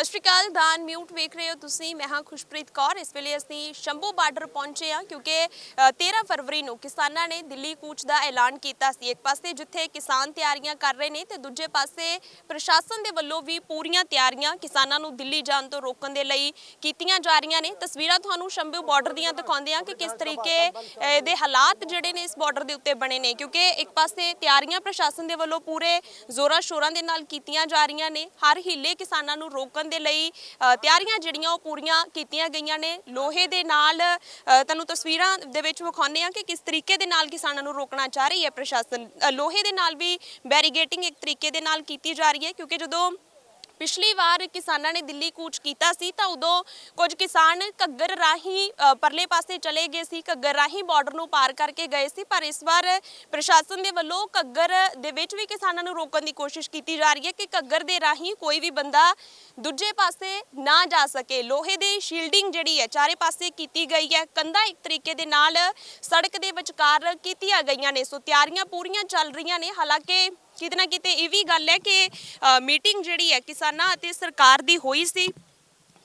ਸਤਿ ਸ਼੍ਰੀ ਅਕਾਲ ਦਾਨ ਮਿਊਟ ਵੇਖ ਰਹੇ ਹੋ ਤੁਸੀਂ। ਮੈਂ ਹਾਂ ਖੁਸ਼ਪ੍ਰੀਤ ਕੌਰ। ਇਸ ਵੇਲੇ ਅਸੀਂ ਸ਼ੰਭੂ ਬਾਰਡਰ ਪਹੁੰਚੇ ਹਾਂ ਕਿਉਂਕਿ ਅ, 13 ਫਰਵਰੀ ਨੂੰ ਕਿਸਾਨਾਂ ਨੇ ਦਿੱਲੀ ਕੂਚ ਦਾ ਐਲਾਨ ਕੀਤਾ ਸੀ। ਇੱਕ ਪਾਸੇ ਜਿੱਥੇ ਕਿਸਾਨ ਤਿਆਰੀਆਂ ਕਰ ਰਹੇ ਨੇ ਤੇ ਦੂਜੇ ਪਾਸੇ ਪ੍ਰਸ਼ਾਸਨ ਦੇ ਵੱਲੋਂ ਵੀ ਪੂਰੀਆਂ ਤਿਆਰੀਆਂ ਕਿਸਾਨਾਂ ਨੂੰ ਦਿੱਲੀ ਜਾਣ ਤੋਂ ਰੋਕਣ ਦੇ ਲਈ ਕੀਤੀਆਂ ਜਾ ਰਹੀਆਂ ਨੇ। ਤਸਵੀਰਾਂ ਤੁਹਾਨੂੰ ਸ਼ੰਭੂ ਬਾਰਡਰ ਦੀਆਂ ਦਿਖਾਉਂਦੇ ਹਾਂ ਕਿ ਕਿਸ ਤਰੀਕੇ ਅ, ਦੇ ਹਾਲਾਤ ਜਿਹੜੇ ਨੇ ਇਸ ਬਾਰਡਰ ਦੇ ਉੱਤੇ ਬਣੇ ਨੇ। ਕਿਉਂਕਿ ਇੱਕ ਪਾਸੇ ਤਿਆਰੀਆਂ ਪ੍ਰਸ਼ਾਸਨ ਦੇ ਵੱਲੋਂ ਪੂਰੇ ਜ਼ੋਰਾਂ ਸ਼ੋਰਾਂ ਦੇ ਨਾਲ ਕੀਤੀਆਂ ਜਾ ਰਹੀਆਂ ਨੇ। ਹਰ ਹੀਲੇ ਕਿਸਾਨਾਂ ਨੂੰ ਰੋਕਣ ਦੇ ਲਈ ਅ, ਤਿਆਰੀਆਂ ਜਿਹੜੀਆਂ ਉਹ ਪੂਰੀਆਂ ਕੀਤੀਆਂ ਗਈਆਂ ਨੇ। ਲੋਹੇ ਦੇ ਨਾਲ ਅ, ਤੁਹਾਨੂੰ ਤਸਵੀਰਾਂ ਦੇ ਵਿੱਚ ਵਿਖਾਉਂਦੇ ਆ ਕਿ ਕਿਸ ਤਰੀਕੇ ਦੇ ਨਾਲ ਕਿਸਾਨਾਂ ਨੂੰ ਰੋਕਣਾ ਚਾਹ ਰਹੀ ਹੈ ਪ੍ਰਸ਼ਾਸਨ। ਅ, ਲੋਹੇ ਦੇ ਨਾਲ ਵੀ ਬੈਰੀਗੇਟਿੰਗ ਇੱਕ ਤਰੀਕੇ ਦੇ ਨਾਲ ਕੀਤੀ ਜਾ ਰਹੀ ਹੈ ਕਿਉਂਕਿ ਜਦੋਂ ਪਿਛਲੀ ਵਾਰ ਕਿਸਾਨਾਂ ਨੇ ਦਿੱਲੀ ਕੂਚ ਕੀਤਾ ਸੀ ਤਾਂ ਉਦੋਂ ਕੁਝ ਕਿਸਾਨ ਘੱਗਰ ਰਾਹੀਂ ਪਰਲੇ ਪਾਸੇ ਚਲੇ ਗਏ ਸੀ, ਘੱਗਰ ਰਾਹੀਂ ਬਾਰਡਰ ਨੂੰ ਪਾਰ ਕਰਕੇ ਗਏ ਸੀ, ਪਰ ਇਸ ਵਾਰ ਪ੍ਰਸ਼ਾਸਨ ਦੇ ਵੱਲੋਂ ਘੱਗਰ ਦੇ ਵਿੱਚ ਵੀ ਕਿਸਾਨਾਂ ਨੂੰ ਰੋਕਣ ਦੀ ਕੋਸ਼ਿਸ਼ ਕੀਤੀ ਜਾ ਰਹੀ ਹੈ ਕਿ ਘੱਗਰ ਦੇ ਰਾਹੀਂ ਕੋਈ ਵੀ ਬੰਦਾ ਦੂਜੇ ਪਾਸੇ ਨਾ ਜਾ ਸਕੇ। ਲੋਹੇ ਦੀ ਸ਼ੀਲਡਿੰਗ ਜਿਹੜੀ ਹੈ, ਚਾਰੇ ਪਾਸੇ ਕੀਤੀ ਗਈ ਹੈ। ਕੰਧਾਂ ਇੱਕ ਤਰੀਕੇ ਦੇ ਨਾਲ ਸੜਕ ਦੇ ਵਿਚਕਾਰ ਕੀਤੀਆਂ ਗਈਆਂ ਨੇ। ਸੋ ਤਿਆਰੀਆਂ ਪੂਰੀਆਂ ਚੱਲ ਰਹੀਆਂ ਨੇ। ਹਾਲਾਂਕਿ ਕਿਤੇ ਨਾ ਕਿਤੇ ਇਹ ਵੀ ਗੱਲ ਹੈ ਕਿ ਮੀਟਿੰਗ ਜਿਹੜੀ ਹੈ ਕਿਸਾਨਾਂ ਅਤੇ ਸਰਕਾਰ ਦੀ ਹੋਈ ਸੀ।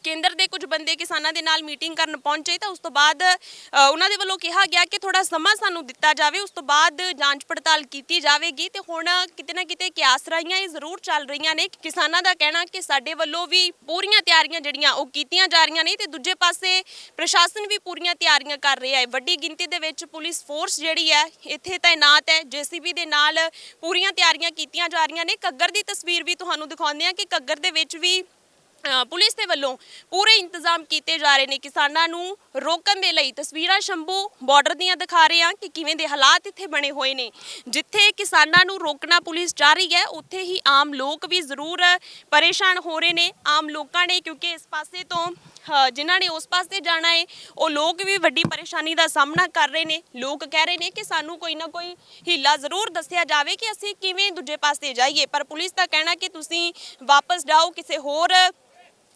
ਕੇਂਦਰ ਦੇ ਕੁਝ ਬੰਦੇ ਕਿਸਾਨਾਂ ਦੇ ਨਾਲ ਮੀਟਿੰਗ ਕਰਨ ਪਹੁੰਚੇ ਤਾਂ ਉਸ ਤੋਂ ਬਾਅਦ ਅ, ਉਹਨਾਂ ਦੇ ਵੱਲੋਂ ਕਿਹਾ ਗਿਆ ਕਿ ਥੋੜਾ ਸਮਾਂ ਸਾਨੂੰ ਦਿੱਤਾ ਜਾਵੇ ਉਸ ਤੋਂ ਬਾਅਦ ਜਾਂਚ ਪੜਤਾਲ ਕੀਤੀ ਜਾਵੇਗੀ। ਤੇ ਹੁਣ ਕਿਤੇ ਨਾ ਕਿਤੇ ਕਿਆਸ ਰਾਈਆਂ ਇਹ ਜ਼ਰੂਰ ਚੱਲ ਰਹੀਆਂ ਨੇ ਕਿਸਾਨਾਂ ਦਾ ਕਹਿਣਾ ਕਿ ਸਾਡੇ ਵੱਲੋਂ ਵੀ ਪੂਰੀਆਂ ਤਿਆਰੀਆਂ ਜਿਹੜੀਆਂ ਉਹ ਕੀਤੀਆਂ ਜਾ ਰਹੀਆਂ ਨੇ ਤੇ ਦੂਜੇ ਪਾਸੇ ਪ੍ਰਸ਼ਾਸਨ ਵੀ ਪੂਰੀਆਂ ਤਿਆਰੀਆਂ ਕਰ ਰਿਹਾ ਹੈ। ਵੱਡੀ ਗਿਣਤੀ ਦੇ ਵਿੱਚ ਪੁਲਿਸ ਫੋਰਸ ਜਿਹੜੀ ਹੈ ਇੱਥੇ ਤਾਇਨਾਤ ਹੈ। ਜੀਸੀਬੀ ਦੇ ਨਾਲ ਪੂਰੀਆਂ ਤਿਆਰੀਆਂ ਕੀਤੀਆਂ ਜਾ ਰਹੀਆਂ ਨੇ। ਕੱਗਰ ਦੀ ਤਸਵੀਰ ਵੀ ਤੁਹਾਨੂੰ ਦਿਖਾਉਂਦੇ ਆ ਕਿ ਕੱਗਰ ਦੇ ਵਿੱਚ ਵੀ ਪੁਲਿਸ ਦੇ ਵੱਲੋਂ ਪੂਰੇ ਇੰਤਜ਼ਾਮ ਕੀਤੇ ਜਾ ਰਹੇ ਨੇ ਕਿਸਾਨਾਂ ਨੂੰ ਰੋਕਣ ਦੇ ਲਈ। ਤਸਵੀਰਾਂ ਸ਼ੰਭੂ ਬਾਰਡਰ ਦੀਆਂ ਦਿਖਾ ਰਹੇ ਹਾਂ ਕਿ ਕਿਵੇਂ ਦੇ ਹਾਲਾਤ ਇੱਥੇ ਬਣੇ ਹੋਏ ਨੇ। ਜਿੱਥੇ ਕਿਸਾਨਾਂ ਨੂੰ ਰੋਕਣਾ ਪੁਲਿਸ ਜਾ ਰਹੀ ਹੈ, ਉੱਥੇ ਹੀ ਆਮ ਲੋਕ ਵੀ ਜ਼ਰੂਰ ਪਰੇਸ਼ਾਨ ਹੋ ਰਹੇ ਨੇ। ਆਮ ਲੋਕਾਂ ਨੇ, ਕਿਉਂਕਿ ਇਸ ਪਾਸੇ ਤੋਂ ਜਿਨ੍ਹਾਂ ਨੇ ਉਸ ਪਾਸੇ ਜਾਣਾ ਹੈ, ਉਹ ਲੋਕ ਵੀ ਵੱਡੀ ਪਰੇਸ਼ਾਨੀ ਦਾ ਸਾਹਮਣਾ ਕਰ ਰਹੇ ਨੇ। ਲੋਕ ਕਹਿ ਰਹੇ ਨੇ ਕਿ ਸਾਨੂੰ ਕੋਈ ਨਾ ਕੋਈ ਹੀਲਾ ਜ਼ਰੂਰ ਦੱਸਿਆ ਜਾਵੇ ਕਿ ਅਸੀਂ ਕਿਵੇਂ ਦੂਜੇ ਪਾਸੇ ਜਾਈਏ। ਪਰ ਪੁਲਿਸ ਦਾ ਕਹਿਣਾ ਕਿ ਤੁਸੀਂ ਵਾਪਸ ਜਾਓ, ਕਿਸੇ ਹੋਰ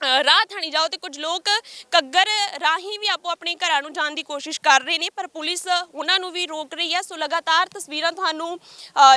ਰਾਹ ਥਾਣੀ ਜਾਓ ਤੇ ਕੁਝ ਲੋਕ ਕੱਗਰ ਰਾਹੀਂ ਵੀ ਆਪੋ ਆਪਣੇ ਘਰਾਂ ਨੂੰ ਜਾਣ ਦੀ ਕੋਸ਼ਿਸ਼ ਕਰ ਰਹੇ ਨੇ, ਪਰ ਪੁਲਿਸ ਉਹਨਾਂ ਨੂੰ ਵੀ ਰੋਕ ਰਹੀ ਹੈ। ਸੋ ਲਗਾਤਾਰ ਤਸਵੀਰਾਂ ਤੁਹਾਨੂੰ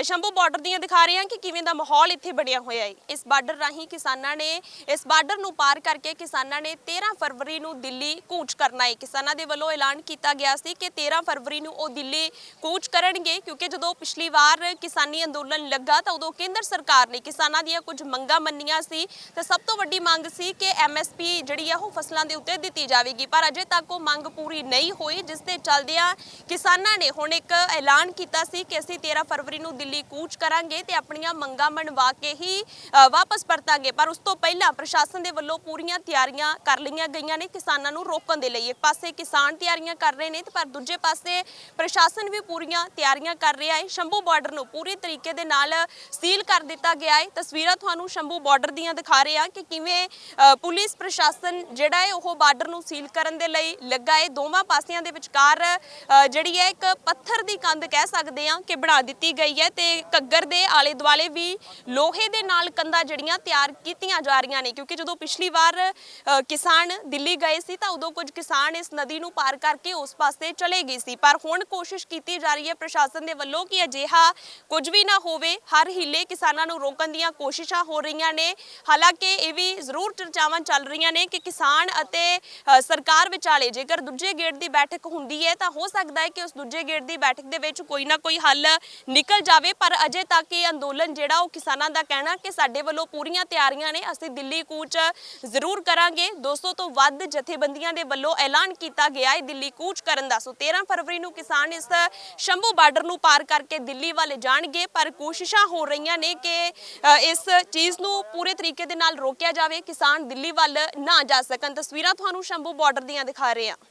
ਸ਼ੰਭੂ ਬਾਰਡਰ ਦੀਆਂ ਦਿਖਾ ਰਹੇ ਹਾਂ ਕਿ ਕਿਵੇਂ ਦਾ ਮਾਹੌਲ ਇੱਥੇ ਬਣਿਆ ਹੋਇਆ ਹੈ। ਇਸ ਬਾਰਡਰ ਰਾਹੀਂ ਕਿਸਾਨਾਂ ਨੇ, ਇਸ ਬਾਰਡਰ ਨੂੰ ਪਾਰ ਕਰਕੇ ਕਿਸਾਨਾਂ ਨੇ 13 ਫਰਵਰੀ ਨੂੰ ਦਿੱਲੀ ਕੂਚ ਕਰਨਾ ਹੈ। ਕਿਸਾਨਾਂ ਦੇ ਵੱਲੋਂ ਐਲਾਨ ਕੀਤਾ ਗਿਆ ਸੀ ਕਿ 13 ਫਰਵਰੀ ਨੂੰ ਉਹ ਦਿੱਲੀ ਕੂਚ ਕਰਨਗੇ, ਕਿਉਂਕਿ ਜਦੋਂ ਪਿਛਲੀ ਵਾਰ ਕਿਸਾਨੀ ਅੰਦੋਲਨ ਲੱਗਾ ਤਾਂ ਉਦੋਂ ਕੇਂਦਰ ਸਰਕਾਰ ਨੇ ਕਿਸਾਨਾਂ ਦੀਆਂ ਕੁਝ ਮੰਗਾਂ ਮੰਨੀਆਂ ਸੀ। ਤੇ ਸਭ ਤੋਂ ਵੱਡੀ ਮੰਗ ਸੀ ਕਿ ਐਮਐਸਪੀ ਜਿਹੜੀ ਆ ਉਹ ਫਸਲਾਂ ਦੇ ਉੱਤੇ ਦਿੱਤੀ ਜਾਵੇਗੀ। ਪਰ ਅਜੇ ਤੱਕ ਉਹ ਮੰਗ ਪੂਰੀ ਨਹੀਂ ਹੋਈ, ਜਿਸ ਦੇ ਚੱਲਦਿਆਂ ਕਿਸਾਨਾਂ ਨੇ ਹੁਣ ਇੱਕ ਐਲਾਨ ਕੀਤਾ ਸੀ ਕਿ ਅਸੀਂ 13 ਫਰਵਰੀ ਨੂੰ ਦਿੱਲੀ ਕੂਚ ਕਰਾਂਗੇ ਤੇ ਆਪਣੀਆਂ ਮੰਗਾਂ ਮਨਵਾ ਕੇ ਹੀ ਵਾਪਸ ਪਰਤਾਂਗੇ। ਪਰ ਉਸ ਤੋਂ ਪਹਿਲਾਂ ਪ੍ਰਸ਼ਾਸਨ ਦੇ ਵੱਲੋਂ ਪੂਰੀਆਂ ਤਿਆਰੀਆਂ ਕਰ ਲਈਆਂ ਗਈਆਂ ਨੇ ਕਿਸਾਨਾਂ ਨੂੰ ਰੋਕਣ ਦੇ ਲਈ। ਇੱਕ ਪਾਸੇ ਕਿਸਾਨ ਤਿਆਰੀਆਂ ਕਰ ਰਹੇ ਨੇ ਤੇ ਪਰ ਦੂਜੇ ਪਾਸੇ ਪ੍ਰਸ਼ਾਸਨ ਵੀ ਪੂਰੀਆਂ ਤਿਆਰੀਆਂ ਕਰ ਰਿਹਾ ਹੈ। ਸ਼ੰਭੂ ਬਾਰਡਰ ਨੂੰ ਪੂਰੀ ਤਰੀਕੇ ਦੇ ਨਾਲ ਸੀਲ ਕਰ ਦਿੱਤਾ ਗਿਆ ਹੈ। ਤਸਵੀਰਾਂ ਤੁਹਾਨੂੰ ਸ਼ੰਭੂ ਬਾਰਡਰ ਦੀਆਂ ਦਿਖਾ ਰਹੇ ਹਾਂ ਕਿ ਕਿਵੇਂ ਪੁਲਿਸ ਪ੍ਰਸ਼ਾਸਨ ਜਿਹੜਾ ਹੈ ਉਹ ਬਾਰਡਰ ਨੂੰ ਸੀਲ ਕਰਨ ਦੇ ਲਈ ਲੱਗਾ ਹੈ। ਦੋਵਾਂ ਪਾਸਿਆਂ ਦੇ ਵਿਚਕਾਰ ਜਿਹੜੀ ਹੈ ਇੱਕ ਪੱਥਰ ਦੀ ਕੰਧ ਕਹਿ ਸਕਦੇ ਹਾਂ ਕਿ ਬਣਾ ਦਿੱਤੀ ਗਈ ਹੈ ਤੇ ਕੱਗਰ ਦੇ ਆਲੇ ਦੁਆਲੇ ਵੀ ਲੋਹੇ ਦੇ ਨਾਲ ਕੰਧਾਂ ਜਿਹੜੀਆਂ ਤਿਆਰ ਕੀਤੀਆਂ ਜਾ ਰਹੀਆਂ ਨੇ। ਕਿਉਂਕਿ ਜਦੋਂ ਪਿਛਲੀ ਵਾਰ ਕਿਸਾਨ ਦਿੱਲੀ ਗਏ ਸੀ ਤਾਂ ਉਦੋਂ ਕੁਝ ਕਿਸਾਨ ਇਸ ਨਦੀ ਨੂੰ ਪਾਰ ਕਰਕੇ ਉਸ ਪਾਸੇ ਚਲੇ ਗਏ ਸੀ। ਪਰ ਹੁਣ ਕੋਸ਼ਿਸ਼ ਕੀਤੀ ਜਾ ਰਹੀ ਹੈ ਪ੍ਰਸ਼ਾਸਨ ਦੇ ਵੱਲੋਂ ਕਿ ਅਜਿਹਾ ਕੁਝ ਵੀ ਨਾ ਹੋਵੇ। ਹਰ ਹਿੱਲੇ ਕਿਸਾਨਾਂ ਨੂੰ ਰੋਕਣ ਦੀਆਂ ਕੋਸ਼ਿਸ਼ਾਂ ਹੋ ਰਹੀਆਂ ਨੇ। ਹਾਲਾਂਕਿ ਇਹ ਵੀ ਜ਼ਰੂਰ ਚਰਚਾ ਚਰਚਾਵਾਂ ਚੱਲ ਰਹੀਆਂ ਨੇ ਕਿ ਕਿਸਾਨ ਅਤੇ ਅ, ਸਰਕਾਰ ਵਿਚਾਲੇ ਜੇਕਰ ਦੂਜੇ ਗੇੜ ਦੀ ਬੈਠਕ ਹੁੰਦੀ ਹੈ ਤਾਂ ਹੋ ਸਕਦਾ ਹੈ ਕਿ ਉਸ ਦੂਜੇ ਗੇੜ ਦੀ ਬੈਠਕ ਦੇ ਵਿੱਚ ਕੋਈ ਨਾ ਕੋਈ ਹੱਲ ਨਿਕਲ ਜਾਵੇ। ਪਰ ਅਜੇ ਤੱਕ ਇਹ ਅੰਦੋਲਨ ਜਿਹੜਾ ਉਹ ਕਿਸਾਨਾਂ ਦਾ ਕਹਿਣਾ ਕਿ ਸਾਡੇ ਵੱਲੋਂ ਪੂਰੀਆਂ ਤਿਆਰੀਆਂ ਨੇ। ਅਸੀਂ ਦਿੱਲੀ ਕੂਚ ਜ਼ਰੂਰ ਕਰਾਂਗੇ। 200 ਤੋਂ ਵੱਧ ਜਥੇਬੰਦੀਆਂ ਦੇ ਵੱਲੋਂ ਐਲਾਨ ਕੀਤਾ ਗਿਆ ਹੈ ਦਿੱਲੀ ਕੂਚ ਕਰਨ ਦਾ। ਸੋ 13 ਫਰਵਰੀ ਨੂੰ ਕਿਸਾਨ ਇਸ ਸ਼ੰਭੂ ਬਾਰਡਰ ਨੂੰ ਪਾਰ ਕਰਕੇ ਦਿੱਲੀ ਵੱਲ ਜਾਣਗੇ। ਪਰ ਕੋਸ਼ਿਸ਼ਾਂ ਹੋ ਰਹੀਆਂ ਨੇ ਕਿ ਅ, ਇਸ ਚੀਜ਼ ਨੂੰ ਪੂਰੇ ਤਰੀਕੇ ਦੇ ਨਾਲ ਰੋਕਿਆ ਜਾਵੇ। ਕਿਸਾਨ ਦਿੱਲੀ ਦਿੱਲੀ ਵੱਲ ਨਾ ਜਾ ਸਕਣ। ਤਸਵੀਰਾਂ ਤੁਹਾਨੂੰ ਸ਼ੰਭੂ ਬਾਰਡਰ ਦੀਆਂ ਦਿਖਾ ਰਹੇ ਹਾਂ।